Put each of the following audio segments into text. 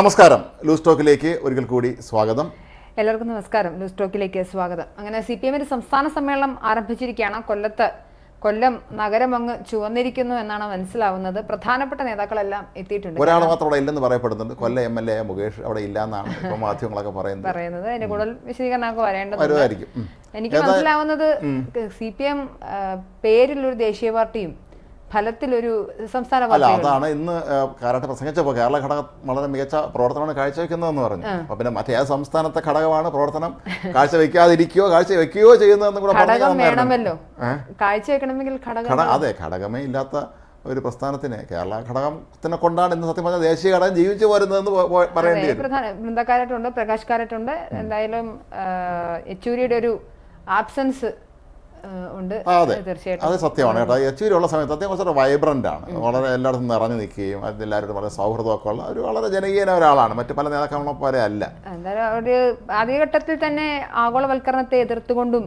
നമസ്കാരം. ലൂസ് ടോക്കിലേക്ക് ഒരിക്കൽ കൂടി സ്വാഗതം. എല്ലാവർക്കും നമസ്കാരം. ലൂസ് ടോക്കിലേക്ക് സ്വാഗതം. അങ്ങനെ സി പി എമ്മിന്റെ സംസ്ഥാന സമ്മേളനം ആരംഭിച്ചിരിക്കുകയാണ്. കൊല്ലത്ത് കൊല്ലം നഗരം അങ്ങ് ചുവന്നിരിക്കുന്നു എന്നാണ് മനസ്സിലാവുന്നത്. പ്രധാനപ്പെട്ട നേതാക്കളെല്ലാം എത്തിയിട്ടുണ്ട്. ഒരാൾ മാത്രം അവിടെ ഇല്ലെന്ന് പറയപ്പെടുന്നുണ്ട്. Kollam M L A Mukesh അവിടെ ഇല്ലെന്നാണ് ഇപ്പൊ മാധ്യമങ്ങളൊക്കെ പറയുന്നത്. പറയുന്നത്. അതിന്റെ കൂടുതൽ വിശദീകരണമൊക്കെ വരുമായിരിക്കും. എനിക്ക് മനസ്സിലാവുന്നത് സി പി എം പേരിലൊരു ദേശീയ പാർട്ടിയും ഫലത്തിലൊരു സംസ്ഥാന അല്ല അതാണ് ഇന്ന് കാരാട്ട് പ്രസംഗിച്ചപ്പോൾ കേരള ഘടകം വളരെ മികച്ച പ്രവർത്തനമാണ് കാഴ്ചവെക്കുന്നതെന്ന് പറഞ്ഞു. അപ്പൊ പിന്നെ മറ്റേ ആ സംസ്ഥാനത്തെ ഘടകമാണ് പ്രവർത്തനം? കാഴ്ചവെക്കാതിരിക്കുകയോ കാഴ്ചവെക്കുകയോ ചെയ്യുന്നതെന്ന് കൂടെ. വേണമല്ലോ. കാഴ്ചവെക്കണമെങ്കിൽ ഘടകം അതെ ഘടകമേ ഇല്ലാത്ത ഒരു പ്രസ്ഥാനത്തിന് കേരള ഘടകത്തിനെ കൊണ്ടാണ് ഇന്ന് സത്യം പറഞ്ഞാൽ ദേശീയ ഘടകം ജീവിച്ചു പോരുന്നതെന്ന് പറയേണ്ടി വരും. പ്രധാന വൃന്ദക്കാരായിട്ടുണ്ട് പ്രകാശ് കാരായിട്ടുണ്ട്. എന്തായാലും യെച്ചൂരിയുടെ ഒരു ആബ്സെൻസ് ഉണ്ട്. അതെ. തീർച്ചയായിട്ടും അത് സത്യമാണ് കേട്ടോ. യെച്ചൂരി ഉള്ള സമയത്ത് അദ്ദേഹം കുറച്ചൊരു വൈബ്രന്റ് ആണ്. വളരെ എല്ലായിടത്തും നിറഞ്ഞു നിൽക്കുകയും അത് എല്ലാവരും വളരെ സൗഹൃദമൊക്കെ ഉള്ള ഒരു വളരെ ജനകീയന ഒരാളാണ്. മറ്റു പല നേതാക്കളെ പോലെ അല്ല. ഒരു ആദ്യഘട്ടത്തിൽ തന്നെ ആഗോളവൽക്കരണത്തെ എതിർത്തുകൊണ്ടും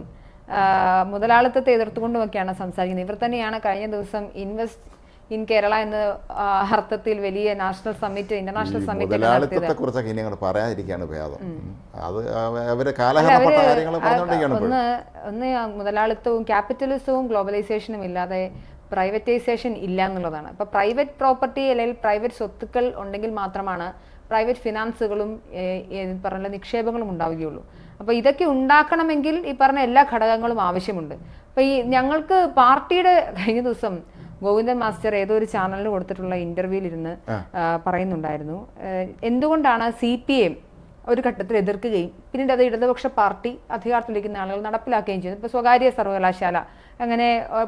മുതലാളിത്തത്തെ മുതലാളിത്തത്തെ എതിർത്തുകൊണ്ടുമൊക്കെയാണ് സംസാരിക്കുന്നത്. ഇവർ തന്നെയാണ് കഴിഞ്ഞ ദിവസം ഇൻവെസ്റ്റ് ഇൻ കേരള എന്ന അർത്ഥത്തിൽ വലിയ നാഷണൽ സമ്മിറ്റ് ഇന്റർനാഷണൽ സമ്മിറ്റ് കുറിച്ചൊക്കെ ഇനി അങ്ങോട്ട് പറയാതിരിക്കുകയാണ് ഭേദം. അത് അവ- അവർ കാലഹരണപ്പെട്ട കാര്യങ്ങൾ ഒന്ന് ഒന്ന് മുതലാളിത്തവും ക്യാപിറ്റലിസവും ഗ്ലോബലൈസേഷനും ഇല്ലാതെ പ്രൈവറ്റൈസേഷൻ ഇല്ല എന്നുള്ളതാണ്. അപ്പോൾ പ്രൈവറ്റ് പ്രോപ്പർട്ടി അല്ലെങ്കിൽ പ്രൈവറ്റ് സ്വത്തുക്കൾ ഉണ്ടെങ്കിൽ മാത്രമാണ് പ്രൈവറ്റ് ഫിനാൻസുകളും പറഞ്ഞ നിക്ഷേപങ്ങളും ഉണ്ടാവുകയുള്ളൂ. അപ്പോൾ ഇതൊക്കെ ഉണ്ടാക്കണമെങ്കിൽ ഈ പറഞ്ഞ എല്ലാ ഘടകങ്ങളും ആവശ്യമുണ്ട്. അപ്പോൾ ഈ ഞങ്ങൾക്ക് പാർട്ടിയുടെ കഴിഞ്ഞ ദിവസം ഗോവിന്ദൻ മാസ്റ്റർ ഏതോ ഒരു ചാനലിൽ കൊടുത്തിട്ടുള്ള ആ, പറയുന്നുണ്ടായിരുന്നു. എന്തുകൊണ്ടാണ് സി പി എം ഒരു ഘട്ടത്തിൽ എതിർക്കുകയും പിന്നീട് അത് ഇടതുപക്ഷ പാർട്ടി അധികാരത്തിലിരിക്കുന്ന ആളുകൾ നടപ്പിലാക്കുകയും ചെയ്യുന്നു. ഇപ്പോൾ സ്വകാര്യ സർവകലാശാല അങ്ങനെ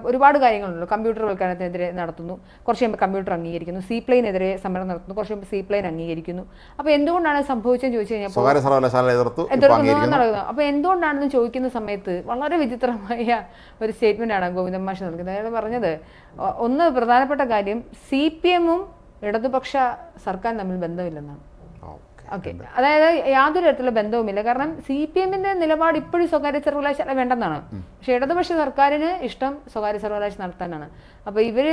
ഒരുപാട് കാര്യങ്ങളുണ്ട്. കമ്പ്യൂട്ടർ വൽക്കരണത്തിനെതിരെ നടത്തുന്നു. കുറച്ച് കഴിയുമ്പോൾ കമ്പ്യൂട്ടർ അംഗീകരിക്കുന്നു. സി പ്ലെയിനെതിരെ സമരം നടത്തുന്നു. കുറച്ച് കഴിയുമ്പോൾ സി പ്ലെയിൻ അംഗീകരിക്കുന്നു. അപ്പോൾ എന്തുകൊണ്ടാണ് സംഭവിച്ചതെന്ന് ചോദിച്ചു കഴിഞ്ഞാൽ സ്വകാര്യ സർവകലാശാല എതിർത്തു നടക്കുന്നത് അപ്പോൾ എന്തുകൊണ്ടാണെന്ന് ചോദിക്കുന്ന സമയത്ത് വളരെ വിചിത്രമായ ഒരു സ്റ്റേറ്റ്മെന്റ് ആണ് ഗോവിന്ദൻ മാഷ് നൽകുന്നത്. അയാൾ പറഞ്ഞത് ഒന്ന് പ്രധാനപ്പെട്ട കാര്യം സി പി എമ്മും ഇടതുപക്ഷ സർക്കാർ തമ്മിൽ ബന്ധമില്ലെന്നാണ്. ഓക്കെ. അതായത് യാതൊരു തരത്തിലുള്ള ബന്ധവുമില്ല. കാരണം സി പി എമ്മിന്റെ നിലപാട് ഇപ്പോഴും സ്വകാര്യ സർവകലാശാല വേണ്ടെന്നാണ്. പക്ഷെ ഇടതുപക്ഷ സർക്കാരിന് ഇഷ്ടം സ്വകാര്യ സർവകലാശാല നടത്താനാണ്. അപ്പൊ ഇവർ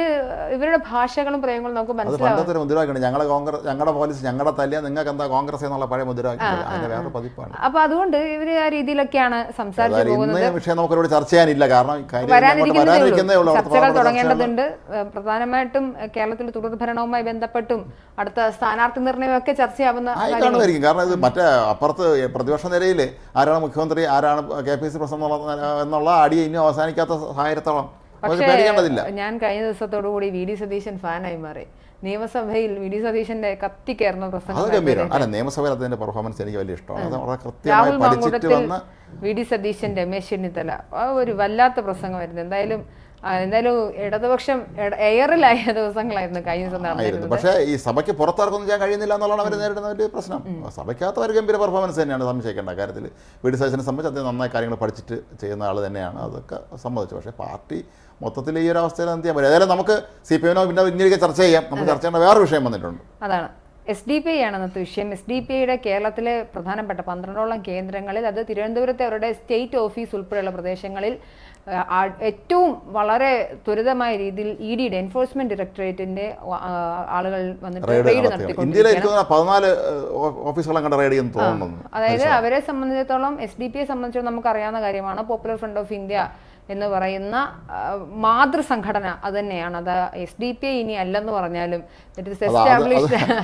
ഇവരുടെ ഭാഷകളും പ്രയോഗങ്ങളും നമുക്ക് മനസ്സിലാവും. മുദ്രാവാക്യമാണ്. ഞങ്ങളുടെ കോൺഗ്രസ് ഞങ്ങളുടെ പോലീസ് ഞങ്ങളുടെ തല്ലിയ നിങ്ങൾക്ക് എന്താ കോൺഗ്രസ് എന്നുള്ള പഴയ മുദ്രാവാക്യം? പതിപ്പാണ്. അപ്പൊ അതുകൊണ്ട് ഇവർ ആ രീതിയിലൊക്കെയാണ് സംസാരിച്ചു പോകുന്നത്. വിഷയം നമുക്കൊരു ചർച്ച ചെയ്യാനില്ല. കാരണം ചർച്ചകൾ തുടങ്ങേണ്ടതുണ്ട്. പ്രധാനമായിട്ടും കേരളത്തിൽ തുടർ ഭരണവുമായി ബന്ധപ്പെട്ടും അടുത്ത സ്ഥാനാർത്ഥി നിർണയമൊക്കെ ചർച്ചയാവുന്ന കാണുമായിരിക്കും കാരണം ഇത് മറ്റേ അപ്പുറത്ത് പ്രതിപക്ഷ നിലയിൽ ആരാണ് മുഖ്യമന്ത്രി ആരാണ് കെ പി സി പ്രസിഡന്റ് എന്നുള്ള- ആടി അടി ഇനി അവസാനിക്കാത്ത സാഹചര്യത്തോളം. ഞാൻ കഴിഞ്ഞ ദിവസത്തോടു കൂടി വി ഡി സതീശൻ ഫാനായി മാറി. നിയമസഭയിൽ വി ഡി സതീശന്റെ കത്തിക്കയറുന്ന കയറുന്ന പ്രസംഗം ഗംഭീരമാണ് അല്ല നിയമസഭയിൽ അതിന്റെ പെർഫോമൻസ് എനിക്ക് വലിയ ഇഷ്ടമാണ്. Rahul V D Satheesan Ramesh Chennithala. ഒരു വല്ലാത്ത പ്രസംഗമായിരുന്നു. എന്തായാലും എന്തായാലും ഇടതുപക്ഷം എയറിലായ ദിവസങ്ങളായിരുന്നു കഴിഞ്ഞ ദിവസം പക്ഷേ ഈ സഭയ്ക്ക് പുറത്തിറക്കൊന്നും ചെയ്യാൻ കഴിയുന്നില്ല എന്നുള്ളതാണ് അവർ നേരിടുന്ന ഒരു പ്രശ്നം. സഭയ്ക്കകത്ത് ഒരു ഗംഭീര പെർഫോമൻസ് തന്നെയാണ് സംശയിക്കേണ്ട കാര്യത്തിൽ വീട് സജനെ സംബന്ധിച്ച് അദ്ദേഹം നന്നായി കാര്യങ്ങൾ പഠിച്ചിട്ട് ചെയ്യുന്ന ആൾ തന്നെയാണ് അതൊക്കെ സമ്മതിച്ചു. പക്ഷേ പാർട്ടി മൊത്തത്തിൽ ഈ ഒരു അവസ്ഥയിൽ എന്ത് ചെയ്യാൻ പറ്റും? ഏതായാലും നമുക്ക് സി പി എമ്മിനോ പിന്നെ ഇങ്ങനെയൊക്കെ ചർച്ച ചെയ്യാം. നമുക്ക് ചർച്ച ചെയ്യേണ്ട വേറെ വിഷയം വന്നിട്ടുണ്ട്. അതാണ്. എസ് ഡി പി ഐ ആണ് അന്നത്തെ വിഷയം. എസ് ഡി പി ഐയുടെ കേരളത്തിലെ പ്രധാനപ്പെട്ട പന്ത്രണ്ടോളം കേന്ദ്രങ്ങളിൽ അത് തിരുവനന്തപുരത്തെ അവരുടെ സ്റ്റേറ്റ് ഓഫീസ് ഉൾപ്പെടെയുള്ള പ്രദേശങ്ങളിൽ ഏറ്റവും വളരെ ത്വരിതമായ രീതിയിൽ ഇ ഡിയുടെ എൻഫോഴ്സ്മെന്റ് ഡയറക്ടറേറ്റിന്റെ ആളുകൾ വന്നിട്ട് റെയ്ഡ് നടത്തിക്കൊണ്ടിരിക്കുകയാണ്. അതായത് അവരെ സംബന്ധിച്ചിടത്തോളം എസ് ഡി പി ഐ സംബന്ധിച്ചിടത്തോളം നമുക്ക് അറിയാവുന്ന കാര്യമാണ്. പോപ്പുലർ ഫ്രണ്ട് ഓഫ് ഇന്ത്യ എന്ന് പറയുന്ന മാതൃസംഘടന അത് തന്നെയാണ്. അത് എസ് ഡി പി ഐ ഇനി അല്ലെന്ന് പറഞ്ഞാലും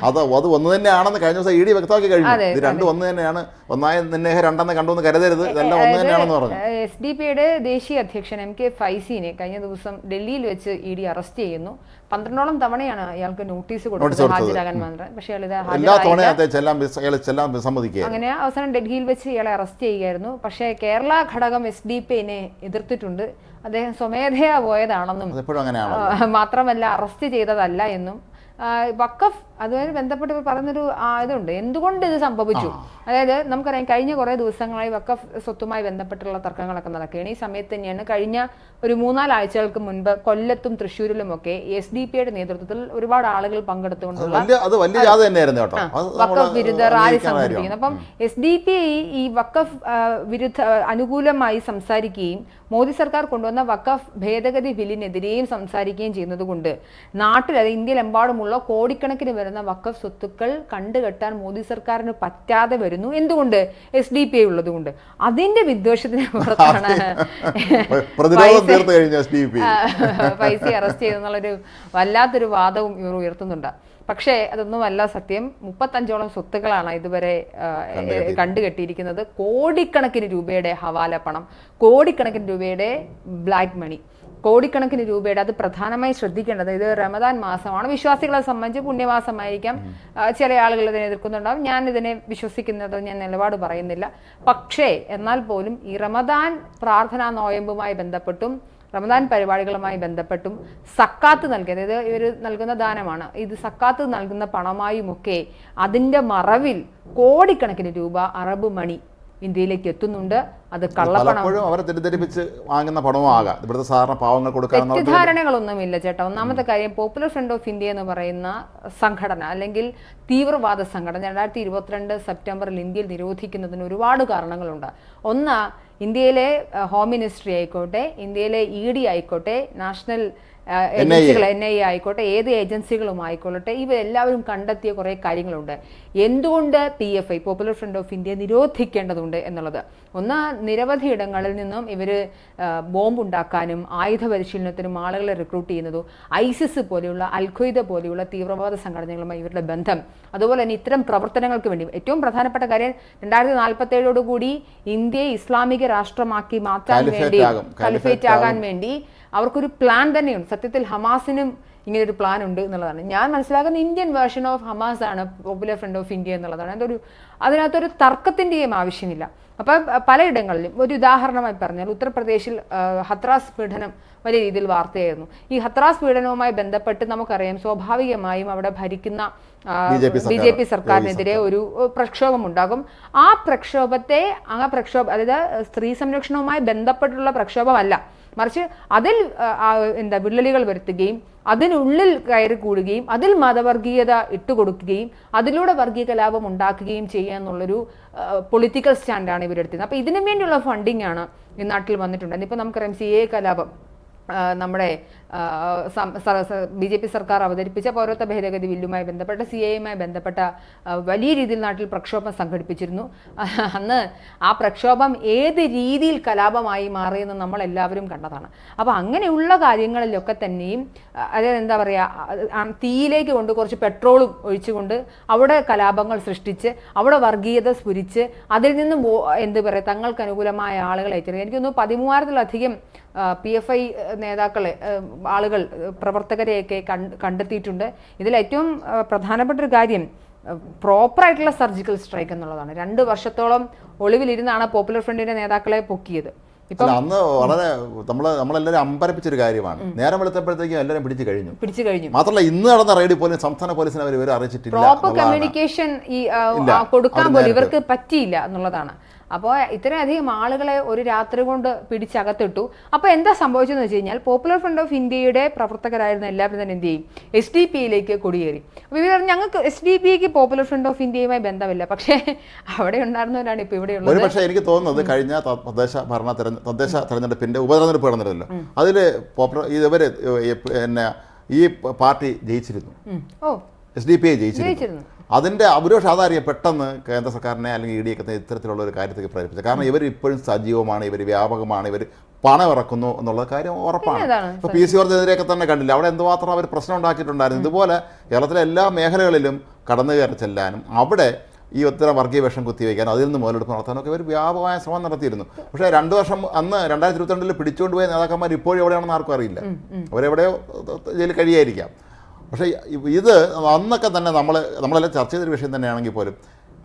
അത് അത് ഒന്ന് തന്നെയാണെന്ന് കഴിഞ്ഞ ദിവസം ഇ ഡി വ്യക്തമാക്കി കഴിഞ്ഞു. ഇത് രണ്ടും ഒന്ന് തന്നെയാണ്. ഒന്നായ നിന്നെ രണ്ടെന്ന് കണ്ടുവെന്ന് കരുതരുത്. ഇതെല്ലാം ഒന്ന് തന്നെയാണെന്ന് പറഞ്ഞു. എസ് ഡി പിയുടെ ദേശീയ അധ്യക്ഷൻ എം കെ ഫൈസിനെ കഴിഞ്ഞ ദിവസം ഡൽഹിയിൽ വെച്ച് ഇ ഡി അറസ്റ്റ് ചെയ്യുന്നു. പന്ത്രണ്ടോളം തവണയാണ് ഇയാൾക്ക് നോട്ടീസ് കൊടുത്തത്. ഹാജരാകാൻ മാത്രം പക്ഷേ അയാൾ ഇത് അങ്ങനെ അവസാനം ഡൽഹിയിൽ വെച്ച് ഇയാളെ അറസ്റ്റ് ചെയ്യുകയായിരുന്നു. പക്ഷേ കേരള ഘടകം എസ് ഡി പി ഐനെ എതിർത്തിട്ടുണ്ട്. അദ്ദേഹം സ്വമേധയാ പോയതാണെന്നും മാത്രമല്ല അറസ്റ്റ് ചെയ്തതല്ല എന്നും. വക്കഫ് വഖഫ് അതുമായി ബന്ധപ്പെട്ട് പറഞ്ഞൊരു ഇതുണ്ട്. എന്തുകൊണ്ട് ഇത് സംഭവിച്ചു? അതായത് നമുക്കറിയാം കഴിഞ്ഞ കുറേ ദിവസങ്ങളായി വക്കഫ് സ്വത്തുമായി ബന്ധപ്പെട്ടുള്ള തർക്കങ്ങളൊക്കെ നടക്കുകയാണ്. ഈ സമയത്ത് തന്നെയാണ് കഴിഞ്ഞ ഒരു മൂന്നാൽ ആഴ്ചകൾക്ക് മുൻപ് കൊല്ലത്തും തൃശ്ശൂരിലും ഒക്കെ എസ് ഡി പിയുടെ നേതൃത്വത്തിൽ ഒരുപാട് ആളുകൾ പങ്കെടുത്തുകൊണ്ടുള്ള വക്കഫ് വിരുദ്ധ റാലി. സംഘടിപ്പിക്കുന്നത് അപ്പം എസ് ഡി പി ഐ ഈ വക്കഫ് വിരുദ്ധ അനുകൂലമായി സംസാരിക്കുകയും മോദി സർക്കാർ കൊണ്ടുവന്ന വക്കഫ് ഭേദഗതി ബില്ലിനെതിരെയും സംസാരിക്കുകയും ചെയ്യുന്നത് കൊണ്ട് നാട്ടിൽ അത് ഇന്ത്യയിലെമ്പാടുമുള്ള കോടിക്കണക്കിന് വരുന്ന വരുന്ന വക്കഫ് സ്വത്തുക്കൾ കണ്ടുകെട്ടാൻ മോദി സർക്കാരിന് പറ്റാതെ വരുന്നു. എന്തുകൊണ്ട്? എസ് ഡി പി ഐ ഉള്ളത് കൊണ്ട് അതിന്റെ വിദ്വേഷത്തിന് പുറത്താണ് പൈസ അറസ്റ്റ് ചെയ്തെന്നുള്ളൊരു വല്ലാത്തൊരു വാദവും ഇവർ ഉയർത്തുന്നുണ്ട്. പക്ഷേ അതൊന്നുമല്ല സത്യം. മുപ്പത്തഞ്ചോളം സ്വത്തുക്കളാണ് ഇതുവരെ കണ്ടുകെട്ടിയിരിക്കുന്നത്. കോടിക്കണക്കിന് രൂപയുടെ ഹവാല പണം കോടിക്കണക്കിന് രൂപയുടെ ബ്ലാക്ക് മണി. കോടിക്കണക്കിന് രൂപയുടെ അത് പ്രധാനമായി ശ്രദ്ധിക്കേണ്ടത് ഇത് റമദാൻ മാസമാണ്. വിശ്വാസികളെ സംബന്ധിച്ച് പുണ്യമാസമായിരിക്കാം ചില ആളുകൾ ഇതിനെ എതിർക്കുന്നുണ്ടാവും. ഞാൻ ഇതിനെ വിശ്വസിക്കുന്നത് ഞാൻ നിലപാട് പറയുന്നില്ല. പക്ഷേ എന്നാൽ പോലും ഈ റമദാൻ പ്രാർത്ഥനാ നോയമ്പുമായി ബന്ധപ്പെട്ടും റമദാൻ പരിപാടികളുമായി ബന്ധപ്പെട്ടും സക്കാത്ത് നൽകി അതായത് ഇവർ നൽകുന്ന ദാനമാണ്. ഇത് സക്കാത്ത് നൽകുന്ന പണമായുമൊക്കെ അതിന്റെ മറവിൽ കോടിക്കണക്കിന് രൂപ അറബ് മണി ഇന്ത്യയിലേക്ക് എത്തുന്നുണ്ട്. അത് കള്ളപ്പണം. അവരെ തെറ്റിദ്ധരിപ്പിച്ച് വാങ്ങുന്ന പണവും ആകാം. ഇവിടുത്തെ സാധാരണ പാവങ്ങൾ കൊടുക്കാൻ തെറ്റിദ്ധാരണകളൊന്നുമില്ല ചേട്ടാ. ഒന്നാമത്തെ കാര്യം പോപ്പുലർ ഫ്രണ്ട് ഓഫ് ഇന്ത്യ എന്ന് പറയുന്ന സംഘടന അല്ലെങ്കിൽ തീവ്രവാദ സംഘടന രണ്ടായിരത്തി ഇരുപത്തിരണ്ട് സെപ്റ്റംബറിൽ ഇന്ത്യയിൽ നിരോധിക്കുന്നതിന് ഒരുപാട് കാരണങ്ങളുണ്ട്. ഒന്ന് ഇന്ത്യയിലെ ഹോം മിനിസ്ട്രി ആയിക്കോട്ടെ ഇന്ത്യയിലെ ഇ ഡി ആയിക്കോട്ടെ നാഷണൽ ഏജൻസികൾ എൻ ഐ എ ആയിക്കോട്ടെ ഏത് ഏജൻസികളും ആയിക്കൊള്ളട്ടെ ഇവരെല്ലാവരും കണ്ടെത്തിയ കുറേ കാര്യങ്ങളുണ്ട്. എന്തുകൊണ്ട് P F I popular front of India നിരോധിക്കേണ്ടതുണ്ട് എന്നുള്ളത്? ഒന്ന് നിരവധി ഇടങ്ങളിൽ നിന്നും ഇവർ ബോംബുണ്ടാക്കാനും ആയുധ പരിശീലനത്തിനും ആളുകളെ റിക്രൂട്ട് ചെയ്യുന്നതും ഐസിസ് പോലെയുള്ള അൽഖ്വയ്ദ പോലെയുള്ള തീവ്രവാദ സംഘടനകളുമായി ഇവരുടെ ബന്ധം. അതുപോലെ തന്നെ ഇത്തരം പ്രവർത്തനങ്ങൾക്ക് വേണ്ടി ഏറ്റവും പ്രധാനപ്പെട്ട കാര്യം രണ്ടായിരത്തി നാൽപ്പത്തി കൂടി ഇന്ത്യയെ ഇസ്ലാമിക രാഷ്ട്രമാക്കി മാറ്റാൻ വേണ്ടി. കലിഫേറ്റ് ആകാൻ വേണ്ടി അവർക്കൊരു പ്ലാൻ തന്നെയുണ്ട്. സത്യത്തിൽ ഹമാസിനും ഇങ്ങനെ ഒരു പ്ലാൻ ഉണ്ട് എന്നുള്ളതാണ്. ഞാൻ മനസ്സിലാക്കുന്ന ഇന്ത്യൻ വേർഷൻ ഓഫ് ഹമാസ് ആണ് പോപ്പുലർ ഫ്രണ്ട് ഓഫ് ഇന്ത്യ എന്നുള്ളതാണ്. അതൊരു അതിനകത്തൊരു തർക്കത്തിന്റെയും ആവശ്യമില്ല. അപ്പം പലയിടങ്ങളിലും ഒരു ഉദാഹരണമായി പറഞ്ഞാൽ ഉത്തർപ്രദേശിൽ ഹത്രാസ് പീഡനം വലിയ രീതിയിൽ വാർത്തയായിരുന്നു. ഈ ഹത്രാസ് പീഡനവുമായി ബന്ധപ്പെട്ട് നമുക്കറിയാം സ്വാഭാവികമായും അവിടെ ഭരിക്കുന്ന ബി ജെ പി സർക്കാരിനെതിരെ ഒരു ഒരു പ്രക്ഷോഭം ഉണ്ടാകും ആ പ്രക്ഷോഭത്തെ ആ പ്രക്ഷോഭ അതായത് സ്ത്രീ സംരക്ഷണവുമായി ബന്ധപ്പെട്ടുള്ള പ്രക്ഷോഭമല്ല. മറിച്ച് അതിൽ എന്താ വിള്ളലുകൾ വരുത്തുകയും അതിനുള്ളിൽ കയറി കൂടുകയും അതിൽ മതവർഗീയത ഇട്ടുകൊടുക്കുകയും അതിലൂടെ വർഗീയ കലാപം ഉണ്ടാക്കുകയും ചെയ്യുക എന്നുള്ളൊരു പൊളിറ്റിക്കൽ സ്റ്റാൻഡാണ് ഇവരെടുത്തത് അപ്പോൾ ഇതിനു വേണ്ടിയുള്ള ഫണ്ടിങ് ആണ് ഈ നാട്ടിൽ വന്നിട്ടുണ്ട് ഇപ്പോൾ നമുക്കറിയാം സി എ കലാപം. നമ്മുടെ ബി ജെ പി സർക്കാർ അവതരിപ്പിച്ച പൗരത്വ ഭേദഗതി ബില്ലുമായി ബന്ധപ്പെട്ട സി എയുമായി ബന്ധപ്പെട്ട വലിയ രീതിയിൽ നാട്ടിൽ പ്രക്ഷോഭം സംഘടിപ്പിച്ചിരുന്നു. അന്ന് ആ പ്രക്ഷോഭം ഏത് രീതിയിൽ കലാപമായി മാറിയെന്ന് നമ്മൾ എല്ലാവരും കണ്ടതാണ്. അപ്പോൾ അങ്ങനെയുള്ള കാര്യങ്ങളിലൊക്കെ തന്നെയും അതായത് എന്താ പറയുക തീയിലേക്ക് കൊണ്ട് കുറച്ച് പെട്രോളും ഒഴിച്ചുകൊണ്ട് അവിടെ കലാപങ്ങൾ സൃഷ്ടിച്ച് അവിടെ വർഗീയത സ്ഫുരിച്ച് അതിൽ നിന്നും എന്ത് പറയുക തങ്ങൾക്ക് അനുകൂലമായ ആളുകളെ എനിക്ക് തോന്നുന്നു പതിമൂവായിരത്തിലധികം പി എഫ് ഐ നേതാക്കളെ ആളുകൾ പ്രവർത്തകരെയൊക്കെ കണ്ട് കണ്ടെത്തിയിട്ടുണ്ട്. ഇതിൽ ഏറ്റവും പ്രധാനപ്പെട്ട ഒരു കാര്യം പ്രോപ്പറായിട്ടുള്ള സർജിക്കൽ സ്ട്രൈക്ക് എന്നുള്ളതാണ്. രണ്ട് വർഷത്തോളം ഒളിവിലിരുന്നാണ് പോപ്പുലർ ഫ്രണ്ടിന്റെ നേതാക്കളെ പൊക്കിയത്. അന്ന് വളരെ നമ്മൾ നമ്മളെല്ലാവരും അമ്പരപ്പിച്ചൊരു കാര്യമാണ്. നേരം വെളുത്തപ്പോഴത്തേക്കും എല്ലാവരും പിടിച്ചു കഴിഞ്ഞു. പിടിച്ചു കഴിഞ്ഞു. മാത്രമല്ല ഇന്ന് നടന്ന റെയ്ഡ് പോലും സംസ്ഥാന പോലീസിനെ അവർ ഇവരെ അറിയിച്ചിട്ടില്ല പ്രോപ്പർ കമ്മ്യൂണിക്കേഷൻ ഈ കൊടുക്കാൻ പോലും ഇവർക്ക് പറ്റിയില്ല എന്നുള്ളതാണ്. അപ്പോൾ ഇത്രയധികം ആളുകളെ ഒരു രാത്രി കൊണ്ട് പിടിച്ചകത്തിട്ടു. അപ്പോൾ എന്താ സംഭവിച്ചതെന്ന് വെച്ച് കഴിഞ്ഞാൽ പോപ്പുലർ ഫ്രണ്ട് ഓഫ് ഇന്ത്യയുടെ പ്രവർത്തകരായിരുന്ന എല്ലാവരും തന്നെ എന്ത് ചെയ്യും എസ് ഡി പിയിലേക്ക് കുടിയേറി. അപ്പോൾ ഇവർ ഞങ്ങൾക്ക് എസ് ഡി പിക്ക് പോപ്പുലർ ഫ്രണ്ട് ഓഫ് ഇന്ത്യയുമായി ബന്ധമില്ല. പക്ഷേ അവിടെ ഉണ്ടായിരുന്നവരാണ് ഇപ്പോൾ ഇവിടെ ഉള്ളത്. ഒരു പക്ഷേ എനിക്ക് തോന്നുന്നത് കഴിഞ്ഞ തദ്ദേശ ഭരണ തദ്ദേശ തെരഞ്ഞെടുപ്പിന്റെ ഉപതെരഞ്ഞെടുപ്പ് നടന്നിരുന്നല്ലോ അതിൽ പോപ്പുലർ ഇവർ പിന്നെ ഈ പാർട്ടി ജയിച്ചിരുന്നു. ഓ. എസ് ഡി പി ജയിച്ചിരുന്നു. അതിന്റെ അപരോഷം അതറിയാം പെട്ടെന്ന് കേന്ദ്ര സർക്കാരിനെ അല്ലെങ്കിൽ ഇ ഡി ഒക്കെ ഇത്തരത്തിലുള്ള ഒരു കാര്യത്തേക്ക് പ്രേരിപ്പിച്ചത്. കാരണം ഇവർ ഇപ്പോഴും സജീവമാണ് ഇവർ വ്യാപകമാണ് ഇവർ പണം ഇറക്കുന്നു എന്നുള്ള കാര്യം ഉറപ്പാണ്. ഇപ്പോൾ പി സി ഓർജിനെതിരെയൊക്കെ തന്നെ കണ്ടില്ല. അവിടെ എന്തുമാത്രം അവർ പ്രശ്നം ഉണ്ടാക്കിയിട്ടുണ്ടായിരുന്നു. ഇതുപോലെ കേരളത്തിലെ എല്ലാ മേഖലകളിലും കടന്നു കയറി ചെല്ലാനും അവിടെ ഈ ഒത്തിരി വർഗീയ വേഷം കുത്തിവെക്കാനും അതിൽ നിന്ന് മുതലെടുപ്പ് നടത്താനൊക്കെ ഒരു വ്യാപകമായ ശ്രമം നടത്തിയിരുന്നു. പക്ഷേ രണ്ട് വർഷം അന്ന് രണ്ടായിരത്തി ഇരുപത്തിരണ്ടിൽ പിടിച്ചുകൊണ്ടുപോയ നേതാക്കന്മാർ ഇപ്പോഴും എവിടെയാണെന്ന് ആർക്കും അറിയില്ല. അവരെവിടെയോ ജയിലിൽ കഴിയായിരിക്കാം. പക്ഷേ ഇത് അന്നൊക്കെ തന്നെ നമ്മൾ നമ്മളെല്ലാം ചർച്ച ചെയ്തൊരു വിഷയം തന്നെയാണെങ്കിൽ പോലും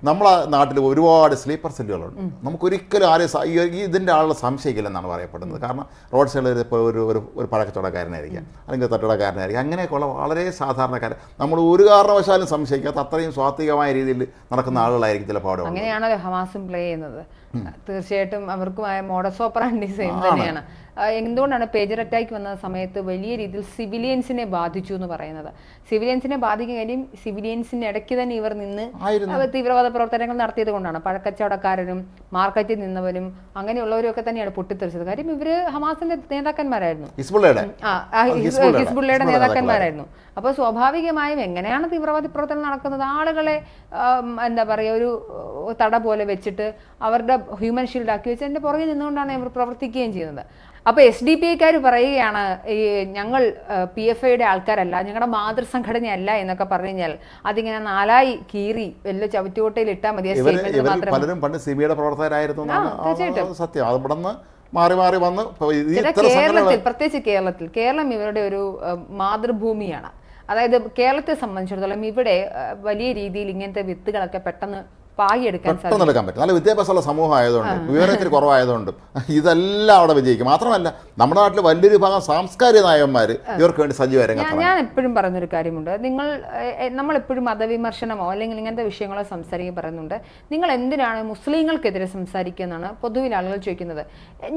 നമ്മളെ നാട്ടിൽ ഒരുപാട് സ്ലീപ്പർ സെല്ലുകളുണ്ട്. നമുക്കൊരിക്കലും ആരെയും ഇതിന്റെ ആളുടെ സംശയിക്കില്ലെന്നാണ് പറയപ്പെടുന്നത്. കാരണം റോഡ് സൈഡിൽ ഇപ്പോൾ ഒരു ഒരു ഒരു പഴക്കച്ചവടക്കാരനായിരിക്കാം അല്ലെങ്കിൽ തട്ടുകടക്കാരനായിരിക്കാം അങ്ങനെയൊക്കെയുള്ള വളരെ സാധാരണക്കാരൻ നമ്മൾ ഒരു കാരണവശാലും സംശയിക്കാത്ത അത്രയും സ്വാത്വികമായ രീതിയിൽ നടക്കുന്ന ആളുകളായിരിക്കും ചിലപ്പോൾ അവിടെ. അങ്ങനെയാണല്ലോ ഹമാസും പ്ലേ ചെയ്യുന്നത്. തീർച്ചയായിട്ടും അവർക്കുമായ മോഡസ് ഓപ്പറാൻഡി സെയിം തന്നെയാണ്. എന്തുകൊണ്ടാണ് പേജർ അറ്റാക്ക് വന്ന സമയത്ത് വലിയ രീതിയിൽ സിവിലിയൻസിനെ ബാധിച്ചു എന്ന് പറയുന്നത്? സിവിലിയൻസിനെ ബാധിക്കുന്ന കാര്യം സിവിലിയൻസിന്റെ ഇടയ്ക്ക് തന്നെ ഇവർ നിന്ന് തീവ്രവാദ പ്രവർത്തനങ്ങൾ നടത്തിയത് കൊണ്ടാണ്. പഴക്കച്ചവടക്കാരനും മാർക്കറ്റിൽ നിന്നവരും അങ്ങനെയുള്ളവരും ഒക്കെ തന്നെയാണ് പൊട്ടിത്തെറിച്ചത്. കാര്യം ഇവർ ഹമാസിന്റെ നേതാക്കന്മാരായിരുന്നു. ഹിസ്ബുള്ളയുടെ. ആ, ആ ഹിസ്- ഹിസ്ബുള്ളയുടെ- ഹിസ്ബുള്ളയുടെ ഹിസ്ബുള്ള നേതാക്കന്മാരായിരുന്നു. അപ്പോൾ സ്വാഭാവികമായും എങ്ങനെയാണ് തീവ്രവാദി പ്രവർത്തനം നടക്കുന്നത്? ആളുകളെ എന്താ പറയുക ഒരു തട പോലെ വെച്ചിട്ട് അവരുടെ ഹ്യൂമൻ ഷീൽഡ് ആക്കി വെച്ച് എന്റെ പുറകെ നിന്നുകൊണ്ടാണ് ഇവർ പ്രവർത്തിക്കുകയും ചെയ്യുന്നത്. അപ്പോൾ എസ് ഡി പി ഐക്കാർ പറയുകയാണ് ഈ ഞങ്ങൾ പി എഫ് ഐയുടെ ആൾക്കാരല്ല ഞങ്ങളുടെ മാതൃസംഘടനയല്ല എന്നൊക്കെ പറഞ്ഞു കഴിഞ്ഞാൽ അതിങ്ങനെ നാലായി കീറി വലിയ ചവിറ്റുകൊട്ടയിൽ ഇട്ടാൽ മതി പലരും പണ്ട് സി ബിയുടെ പ്രവർത്തകരായിരുന്നു തീർച്ചയായിട്ടും. സത്യം. മാറി മാറി വന്ന് കേരളത്തിൽ പ്രത്യേകിച്ച് കേരളത്തിൽ കേരളം ഇവരുടെ ഒരു മാതൃഭൂമിയാണ്. അതായത് കേരളത്തെ സംബന്ധിച്ചിടത്തോളം ഇവിടെ വലിയ രീതിയിൽ ഇങ്ങനത്തെ വിത്തുകളൊക്കെ പെട്ടെന്ന് പാകിയെടുക്കാൻ പെട്ടെന്ന് എടുക്കാൻ പറ്റും. നല്ല വിദ്യാഭ്യാസമുള്ള സമൂഹം ആയതുകൊണ്ട് വിവരത്തിൽ കുറവായതുകൊണ്ട് ഇതെല്ലാം അവിടെ വിജയിക്കും. മാത്രമല്ല നമ്മുടെ നാട്ടിൽ വലിയൊരു ഭാഗം സാംസ്കാരിക നായകന്മാർ ഇവർക്ക് വേണ്ടി സജീവ ഞാൻ എപ്പോഴും പറഞ്ഞൊരു കാര്യമുണ്ട്. നിങ്ങൾ നമ്മൾ എപ്പോഴും മതവിമർശനമോ അല്ലെങ്കിൽ ഇങ്ങനത്തെ വിഷയങ്ങളോ സംസാരിക്കുക പറയുന്നുണ്ട്. നിങ്ങൾ എന്തിനാണ് മുസ്ലിങ്ങൾക്കെതിരെ സംസാരിക്കുക എന്നാണ് പൊതുവിൽ ആളുകൾ ചോദിക്കുന്നത്.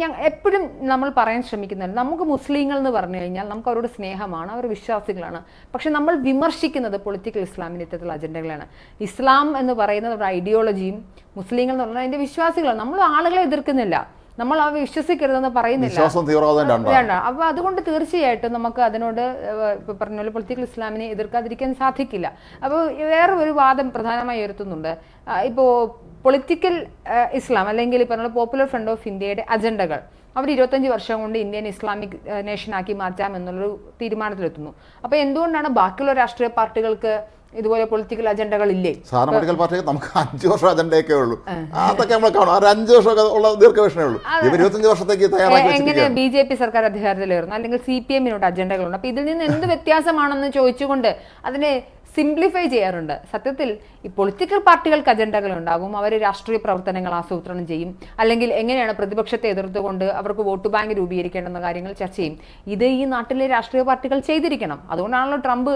ഞാൻ എപ്പോഴും നമ്മൾ പറയാൻ ശ്രമിക്കുന്നുണ്ട്. നമുക്ക് മുസ്ലിങ്ങൾ എന്ന് പറഞ്ഞു കഴിഞ്ഞാൽ നമുക്ക് അവരോട് സ്നേഹമാണ് അവർ വിശ്വാസികളാണ്. പക്ഷെ നമ്മൾ വിമർശിക്കുന്നത് പൊളിറ്റിക്കൽ ഇസ്ലാമിന്റെ ഇത്തരത്തിലുള്ള അജണ്ടകളാണ്. ഇസ്ലാം എന്ന് പറയുന്നത് ഒരു ഐഡിയോളജിയും മുസ്ലിങ്ങൾ എന്ന് പറഞ്ഞാൽ അതിന്റെ വിശ്വാസികളാണ്. നമ്മൾ ആളുകളെ എതിർക്കുന്നില്ല. നമ്മൾ അവ വിശ്വസിക്കരുതെന്ന് പറയുന്നില്ല. അപ്പൊ അതുകൊണ്ട് തീർച്ചയായിട്ടും നമുക്ക് അതിനോട് പറഞ്ഞ പോലെ പൊളിറ്റിക്കൽ ഇസ്ലാമിനെ എതിർക്കാതിരിക്കാൻ സാധിക്കില്ല. അപ്പോൾ വേറെ ഒരു വാദം പ്രധാനമായി ഉയർത്തുന്നുണ്ട്. ഇപ്പോൾ ഇപ്പോ പൊളിറ്റിക്കൽ ഇസ്ലാം അല്ലെങ്കിൽ ഈ പറഞ്ഞ പോപ്പുലർ ഫ്രണ്ട് ഓഫ് ഇന്ത്യയുടെ അജണ്ടകൾ അവർ ഇരുപത്തഞ്ച് വർഷം കൊണ്ട് ഇന്ത്യൻ ഇസ്ലാമിക് നേഷനാക്കി മാറ്റാം എന്നുള്ളൊരു തീരുമാനത്തിലെത്തുന്നു. അപ്പോൾ എന്തുകൊണ്ടാണ് ബാക്കിയുള്ള രാഷ്ട്രീയ പാർട്ടികൾക്ക് ഇതുപോലെ പൊളിറ്റിക്കൽ അജണ്ടകൾ ഇല്ലേ സാധാരണ പൊളിറ്റിക്കൽ പാർട്ടി നമുക്ക് അഞ്ച് വർഷം അജണ്ടയൊക്കെ ഉള്ളൂ. അതൊക്കെ നമ്മൾ കാണും. ആ ഒരു അഞ്ച് വർഷമൊക്കെ ഉള്ള ദീർഘവീക്ഷണേ ഉള്ളൂ. ഇരുപത്തഞ്ച് വർഷത്തേക്ക് തയ്യാറാക്കി എങ്ങനെ ബി ജെ പി സർക്കാർ അധികാരത്തിലേറുന്നു? അല്ലെങ്കിൽ സി പി എമ്മിനോട് അജണ്ടകളുണ്ട് അപ്പൊ ഇതിൽ നിന്ന് എന്ത് വ്യത്യാസമാണെന്ന് ചോദിച്ചുകൊണ്ട് അതിനെ സിംപ്ലിഫൈ ചെയ്യാറുണ്ട്. സത്യത്തിൽ ഈ പൊളിറ്റിക്കൽ പാർട്ടികൾക്ക് അജണ്ടകൾ ഉണ്ടാകും. അവർ രാഷ്ട്രീയ പ്രവർത്തനങ്ങൾ ആസൂത്രണം ചെയ്യും. അല്ലെങ്കിൽ എങ്ങനെയാണ് പ്രതിപക്ഷത്തെ എതിർത്തുകൊണ്ട് അവർക്ക് വോട്ട് ബാങ്ക് രൂപീകരിക്കേണ്ടെന്ന കാര്യങ്ങൾ ചർച്ച ചെയ്യും. ഇത് ഈ നാട്ടിലെ രാഷ്ട്രീയ പാർട്ടികൾ ചെയ്തിരിക്കണം. അതുകൊണ്ടാണല്ലോ ട്രംപ്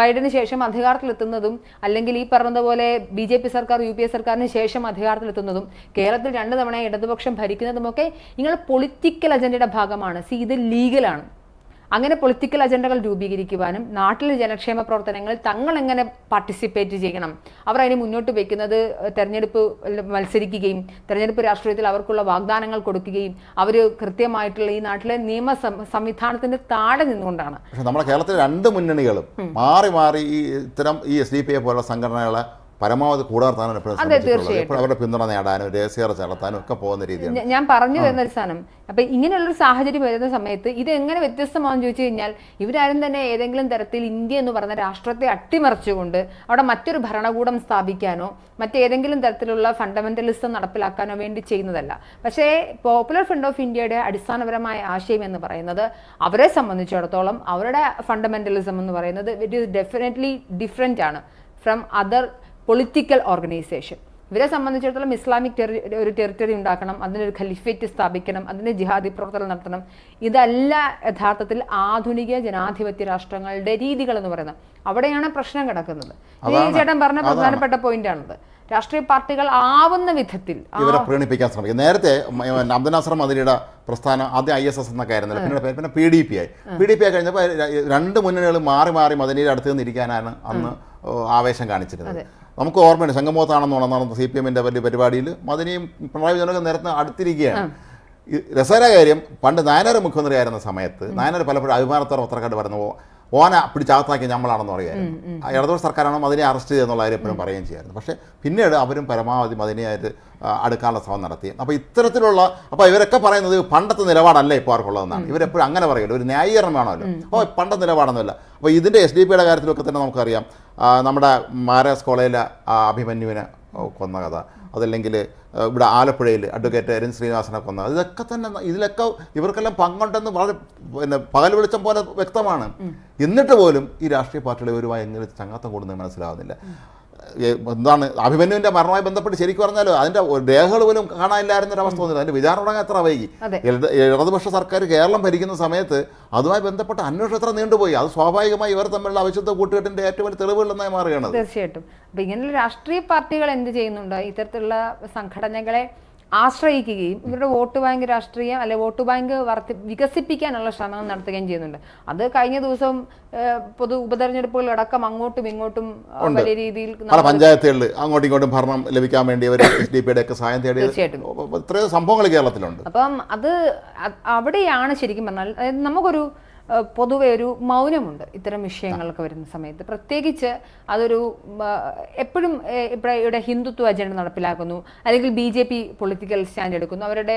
ബൈഡന് ശേഷം അധികാരത്തിലെത്തുന്നതും അല്ലെങ്കിൽ ഈ പറഞ്ഞതുപോലെ ബി ജെ പി സർക്കാർ യു പി എ സർക്കാരിന് ശേഷം അധികാരത്തിലെത്തുന്നതും കേരളത്തിൽ രണ്ട് തവണ ഇടതുപക്ഷം ഭരിക്കുന്നതുമൊക്കെ നിങ്ങൾ പൊളിറ്റിക്കൽ അജണ്ടയുടെ ഭാഗമാണ്. സി ഇത് ലീഗലാണ്. അങ്ങനെ പൊളിറ്റിക്കൽ അജണ്ടകൾ രൂപീകരിക്കുവാനും നാട്ടിലെ ജനക്ഷേമ പ്രവർത്തനങ്ങളിൽ തങ്ങൾ എങ്ങനെ പാർട്ടിസിപ്പേറ്റ് ചെയ്യണം? അവർ അതിന് മുന്നോട്ട് വയ്ക്കുന്നത് തെരഞ്ഞെടുപ്പ് മത്സരിക്കുകയും തെരഞ്ഞെടുപ്പ് രാഷ്ട്രീയത്തിൽ അവർക്കുള്ള വാഗ്ദാനങ്ങൾ കൊടുക്കുകയും അവർ കൃത്യമായിട്ടുള്ള ഈ നാട്ടിലെ നിയമ സംവിധാനത്തിന്റെ താഴെ നിന്നുകൊണ്ടാണ്. പക്ഷേ നമ്മുടെ കേരളത്തിലെ രണ്ട് മുന്നണികളും മാറി മാറി ഈ ഇത്തരം ഈ എസ് ഡി പി എ പോലുള്ള സംഘടനകളെ പരമാവധി കൂടാർത്താനും എപ്പോഴും ശ്രമിച്ചിട്ടുള്ളത് അവരുടെ പിന്തുണ നേടാനും രഹസ്യ നടത്താനും ഒക്കെ പോകുന്ന രീതിയാണ്. ഞാൻ പറഞ്ഞു വരുന്ന ഒരു സാധനം. അപ്പൊ ഇങ്ങനെയുള്ളൊരു സാഹചര്യം വരുന്ന സമയത്ത് ഇത് എങ്ങനെ വ്യത്യസ്തമാണെന്ന് ചോദിച്ചു കഴിഞ്ഞാൽ ഇവരാരും തന്നെ ഏതെങ്കിലും തരത്തിൽ ഇന്ത്യ എന്ന് പറഞ്ഞ രാഷ്ട്രത്തെ അട്ടിമറിച്ചുകൊണ്ട് അവിടെ മറ്റൊരു ഭരണകൂടം സ്ഥാപിക്കാനോ മറ്റേതെങ്കിലും തരത്തിലുള്ള ഫണ്ടമെന്റലിസം നടപ്പിലാക്കാനോ വേണ്ടി ചെയ്യുന്നതല്ല. പക്ഷേ പോപ്പുലർ ഫ്രണ്ട് ഓഫ് ഇന്ത്യയുടെ അടിസ്ഥാനപരമായ ആശയം എന്ന് പറയുന്നത് അവരെ സംബന്ധിച്ചിടത്തോളം അവരുടെ ഫണ്ടമെന്റലിസം എന്ന് പറയുന്നത് ഇറ്റ് ഈസ് ഡെഫിനറ്റ്ലി ഡിഫറെന്റ് ആണ്. ഫ്രം അതർ പൊളിറ്റിക്കൽ ഓർഗനൈസേഷൻ ഇവരെ സംബന്ധിച്ചിടത്തോളം ഇസ്ലാമിക് ടെറി ഒരു ടെറിറ്ററി ഉണ്ടാക്കണം അതിനൊരു ഖലിഫേറ്റ് സ്ഥാപിക്കണം അതിന് ജിഹാദി പ്രവർത്തനം നടത്തണം. ഇതല്ല യഥാർത്ഥത്തിൽ ആധുനിക ജനാധിപത്യ രാഷ്ട്രങ്ങളുടെ രീതികൾ എന്ന് പറയുന്നത്. അവിടെയാണ് പ്രശ്നം കിടക്കുന്നത്. ഈ ചേട്ടൻ പറഞ്ഞ പ്രധാനപ്പെട്ട പോയിന്റാണത് രാഷ്ട്രീയ പാർട്ടികൾ ആവുന്ന വിധത്തിൽ ഇവരെ പ്രീണിപ്പിക്കാൻ ശ്രമിക്കും. നേരത്തെ മ- മ- അബ്ദുൽ നാസർ മദിനിയുടെ പ്രസ്ഥാനം ആദ്യം ഐ എസ് എസ് എന്നൊക്കെ ആയിരുന്നില്ല പിന്നീട് പേര് പിന്നെ പി ഡി പി ആയി. പി ഡി പി ആയി കഴിഞ്ഞപ്പോൾ രണ്ട് മുന്നണികൾ മാറി മാറി മദനിയുടെ അടുത്ത് നിന്നിരിക്കാനാണ് അന്ന് ആവേശം കാണിച്ചിരുന്നത്. നമുക്ക് ഓർമ്മയുണ്ട് സംഗമോത്താണെന്ന് നടന്ന സി പി എമ്മിന്റെ വലിയ പരിപാടിയിൽ. മദനിയും പിണറായി വിജയനൊക്കെ നേരത്തെ അടുത്തിരിക്കുകയാണ്. രസകര കാര്യം പണ്ട് നായനാർ മുഖ്യമന്ത്രി ആയിരുന്ന സമയത്ത് നായനാർ പലപ്പോഴും അഭിമാനത്തോടെ പത്രക്കാട്ട് പറഞ്ഞു "ഓ, ഓന പിടിച്ചകത്താക്കി നമ്മളാണെന്ന് പറയുമായിരുന്നു ആ ഇടതുപക്ഷ സർക്കാരാണ് മദിനെ അറസ്റ്റ് ചെയ്തെന്നുള്ള കാര്യം എപ്പോഴും പറയുകയും ചെയ്യായിരുന്നു പക്ഷേ പിന്നീട് അവരും പരമാവധി മതിനെയായിട്ട് അടുക്കാനുള്ള ശ്രമം നടത്തി. അപ്പോൾ ഇത്തരത്തിലുള്ള അപ്പോൾ ഇവരൊക്കെ പറയുന്നത് പണ്ടത്തെ നിലപാടല്ല ഇപ്പോൾ അവർക്കുള്ളതെന്നാണ്. ഇവരെപ്പോഴും അങ്ങനെ പറയുള്ളൂ. ഒരു ന്യായീകരണം വേണമല്ലോ. ഓ പണ്ടത്തെ നിലപാടൊന്നുമില്ല. അപ്പോൾ ഇതിന്റെ എസ് ഡി പിയുടെ കാര്യത്തിലൊക്കെ തന്നെ നമുക്കറിയാം. നമ്മുടെ മാരാസ് കോളേജിലെ അഭിമന്യുവിനെ കൊന്ന കഥ. അതല്ലെങ്കിൽ ഇവിടെ ആലപ്പുഴയിൽ അഡ്വക്കേറ്റ് അരുൺ ശ്രീനിവാസനെ കൊന്ന. ഇതൊക്കെ തന്നെ ഇതിലൊക്കെ ഇവർക്കെല്ലാം പങ്കുണ്ടെന്ന് വളരെ പിന്നെ പകൽ വെളിച്ചം പോലെ വ്യക്തമാണ്. എന്നിട്ട് പോലും ഈ രാഷ്ട്രീയ പാർട്ടികളെ ഒരുമായി എങ്ങനെ ചങ്ങാത്തം കൂടുന്നത് മനസ്സിലാവുന്നില്ല. എന്താണ്? അഭിമന്യുവിന്റെ മരണവുമായി ബന്ധപ്പെട്ട് ശരിക്കും പറഞ്ഞാലോ അതിന്റെ രേഖകൾ പോലും കാണാനില്ലായിരുന്ന ഒരു അവസ്ഥ തോന്നില്ല അതിന്റെ വിചാരണ തുടങ്ങാൻ എത്ര വൈകി? ഇടതുപക്ഷ സർക്കാർ കേരളം ഭരിക്കുന്ന സമയത്ത് അതുമായി ബന്ധപ്പെട്ട അന്വേഷണം എത്ര നീണ്ടുപോയി? അത് സ്വാഭാവികമായി ഇവർ തമ്മിലുള്ള അവിശുദ്ധ കൂട്ടുകെട്ടിന്റെ ഏറ്റവും വലിയ തെളിവുകളെന്നായി മാറുകയാണ്. തീർച്ചയായിട്ടും. അപ്പൊ ഇങ്ങനെയുള്ള രാഷ്ട്രീയ പാർട്ടികൾ എന്ത് ചെയ്യുന്നുണ്ട്? ഇത്തരത്തിലുള്ള സംഘടനകളെ ആശ്രയിക്കുകയും ഇവരുടെ വോട്ട് ബാങ്ക് രാഷ്ട്രീയം അല്ലെ വോട്ട് ബാങ്ക് വർദ്ധി വികസിപ്പിക്കാനുള്ള ശ്രമങ്ങൾ നടത്തുകയും ചെയ്യുന്നുണ്ട്. അത് കഴിഞ്ഞ ദിവസം പൊതു പൊതു ഉപതെരഞ്ഞെടുപ്പുകളടക്കം അങ്ങോട്ടും ഇങ്ങോട്ടും വലിയ രീതിയിൽ പല പഞ്ചായത്തുകളിൽ അങ്ങോട്ടും ഇങ്ങോട്ടും ഭരണം ലഭിക്കാൻ വേണ്ടി അവർ എസ് ഡി പിയുടെ ഒക്കെ സഹായം തേടി തീർച്ചയായിട്ടും. സംഭവങ്ങൾ കേരളത്തിലുണ്ട്. അപ്പം അത് അവിടെയാണ് ശരിക്കും പറഞ്ഞാൽ നമുക്കൊരു പൊതുവെ ഒരു മൗനമുണ്ട് ഇത്തരം വിഷയങ്ങളൊക്കെ വരുന്ന സമയത്ത്. പ്രത്യേകിച്ച് അതൊരു എപ്പോഴും ഇവിടെ ഹിന്ദുത്വ അജണ്ട നടപ്പിലാക്കുന്നു. അല്ലെങ്കിൽ B J P political stand എടുക്കുന്നു. അവരുടെ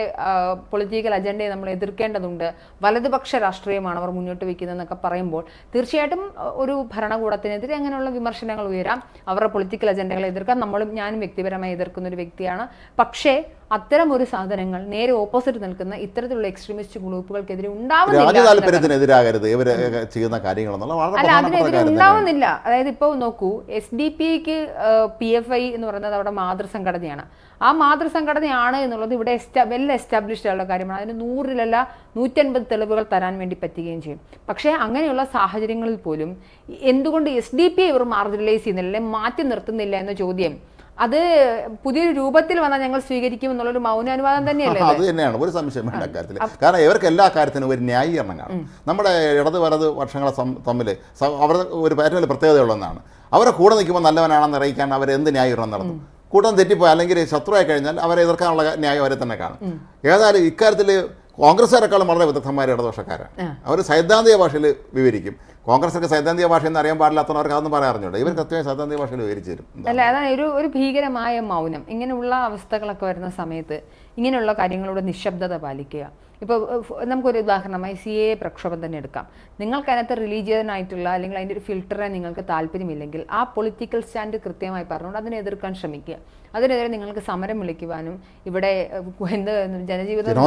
പൊളിറ്റിക്കൽ അജണ്ടയെ നമ്മൾ എതിർക്കേണ്ടതുണ്ട്. വലതുപക്ഷ രാഷ്ട്രീയമാണ് അവർ മുന്നോട്ട് വയ്ക്കുന്നതെന്നൊക്കെ പറയുമ്പോൾ തീർച്ചയായിട്ടും ഒരു ഭരണകൂടത്തിനെതിരെ അങ്ങനെയുള്ള വിമർശനങ്ങൾ ഉയരാം. അവരുടെ പൊളിറ്റിക്കൽ അജണ്ടകളെ എതിർക്കാം. നമ്മളും ഞാനും വ്യക്തിപരമായി എതിർക്കുന്ന ഒരു വ്യക്തിയാണ്. പക്ഷേ അത്തരം ഒരു സാധനങ്ങൾ നേരെ ഓപ്പോസിറ്റ് നിൽക്കുന്ന ഇത്തരത്തിലുള്ള എക്സ്ട്രീമിസ്റ്റ് ഗ്രൂപ്പുകൾക്കെതിരെ ഉണ്ടാവുന്നില്ല ഇവർ ചെയ്യുന്ന അല്ല അതിനെതിരെ ഉണ്ടാവുന്നില്ല. അതായത് ഇപ്പോൾ നോക്കൂ എസ് ഡി പിക്ക് പി എഫ് ഐ എന്ന് പറയുന്നത് അവിടെ മാതൃസംഘടനയാണ്. ആ മാതൃസംഘടനയാണ് എന്നുള്ളത് ഇവിടെ വെൽ എസ്റ്റാബ്ലിഷ്ഡ് ആയുള്ള കാര്യമാണ്. അതിന് നൂറിലല്ല നൂറ്റൻപത് തെളിവുകൾ തരാൻ വേണ്ടി പറ്റുകയും ചെയ്യും. പക്ഷേ അങ്ങനെയുള്ള സാഹചര്യങ്ങളിൽ പോലും എന്തുകൊണ്ട് എസ് ഡി പി ഇവർ മാർജിനലൈസ് ചെയ്യുന്നില്ല അല്ലെങ്കിൽ മാറ്റി നിർത്തുന്നില്ല എന്ന ചോദ്യം അത് പുതിയൊരു രൂപത്തിൽ വന്നാൽ ഞങ്ങൾ സ്വീകരിക്കും എന്നുള്ളൊരു മൗനാനുവാദം തന്നെയല്ലേ അത് തന്നെയാണ്. ഒരു സംശയം വേണ്ട കാര്യത്തിൽ കാരണം ഇവർക്ക് എല്ലാ കാര്യത്തിനും ഒരു ന്യായീകരണം കാണും നമ്മുടെ ഇടത് വലത് വർഷങ്ങളെ തമ്മിൽ അവരുടെ ഒരു പാറ്റേണിൽ പ്രത്യേകതയുള്ളതാണ് അവരെ കൂടെ നിൽക്കുമ്പോൾ നല്ലവനാണെന്ന് അറിയിക്കാൻ അവർ എന്ത് ന്യായീകരണം നടത്തും? കൂട്ടം തെറ്റിപ്പോയി അല്ലെങ്കിൽ ശത്രുവായി കഴിഞ്ഞാൽ അവരെ എതിർക്കാനുള്ള ന്യായം അവരെ തന്നെ കാണും. ഏതായാലും ഇക്കാര്യത്തിൽ കോൺഗ്രസ്സുകാരെക്കാളും വളരെ വിദഗ്ധന്മാർ ഇടദോഷക്കാരാണ് അവർ സൈദ്ധാന്തിക ഭാഷയിൽ വിവരിക്കും. കോൺഗ്രസ്സൊക്കെ സൈദ്ധാന്തിക ഭാഷ എന്ന് അറിയാൻ പാടില്ലാത്തവർക്ക് അതൊന്നും പറയാൻ ഇവർ കൃത്യമായി സൈദ്ധാന്തിക ഭാഷയിൽ വിവരിച്ചു തരും. അല്ല അതാണ് ഒരു ഒരു ഭീകരമായ മൗനം. ഇങ്ങനെയുള്ള അവസ്ഥകളൊക്കെ വരുന്ന സമയത്ത് ഇങ്ങനെയുള്ള കാര്യങ്ങളോട് നിശബ്ദത പാലിക്കുക. ഇപ്പോൾ നമുക്കൊരു ഉദാഹരണമായി സി എ പ്രക്ഷോഭം തന്നെ എടുക്കാം. നിങ്ങൾക്ക് അതിനകത്ത് റിലീജിയൻ ആയിട്ടുള്ള അല്ലെങ്കിൽ അതിന്റെ ഒരു ഫിൽട്ടറെ നിങ്ങൾക്ക് താല്പര്യമില്ലെങ്കിൽ ആ പൊളിറ്റിക്കൽ സ്റ്റാൻഡ് കൃത്യമായി പറഞ്ഞുകൊണ്ട് അതിനെ എതിർക്കാൻ ശ്രമിക്കുക. അതിനെതിരെ നിങ്ങൾക്ക് സമരം വിളിക്കുവാനും ഇവിടെ എന്ത് ജനജീവിതം